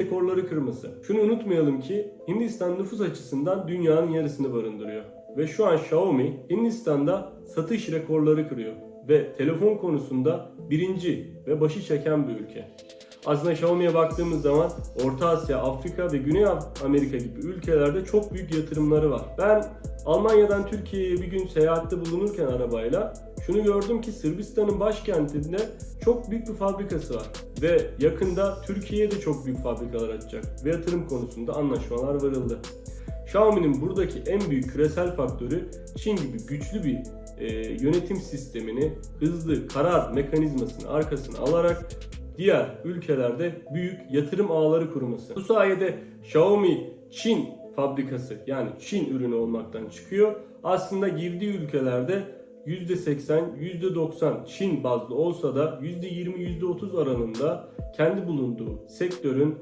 rekorları kırması. Şunu unutmayalım ki Hindistan nüfus açısından dünyanın yarısını barındırıyor. Ve şu an Xiaomi Hindistan'da satış rekorları kırıyor. Ve telefon konusunda birinci ve başı çeken bir ülke. Aslında Xiaomi'ye baktığımız zaman Orta Asya, Afrika ve Güney Amerika gibi ülkelerde çok büyük yatırımları var. Ben Almanya'dan Türkiye'ye bir gün seyahatte bulunurken arabayla şunu gördüm ki Sırbistan'ın başkentinde çok büyük bir fabrikası var. Ve yakında Türkiye'ye de çok büyük fabrikalar açacak. Ve yatırım konusunda anlaşmalar varıldı. Xiaomi'nin buradaki en büyük küresel faktörü Çin gibi güçlü bir e, yönetim sistemini, hızlı karar mekanizmasını arkasına alarak diğer ülkelerde büyük yatırım ağları kurması. Bu sayede Xiaomi Çin fabrikası yani Çin ürünü olmaktan çıkıyor. Aslında girdiği ülkelerde %80, %90 Çin bazlı olsa da %20, %30 aralığında kendi bulunduğu sektörün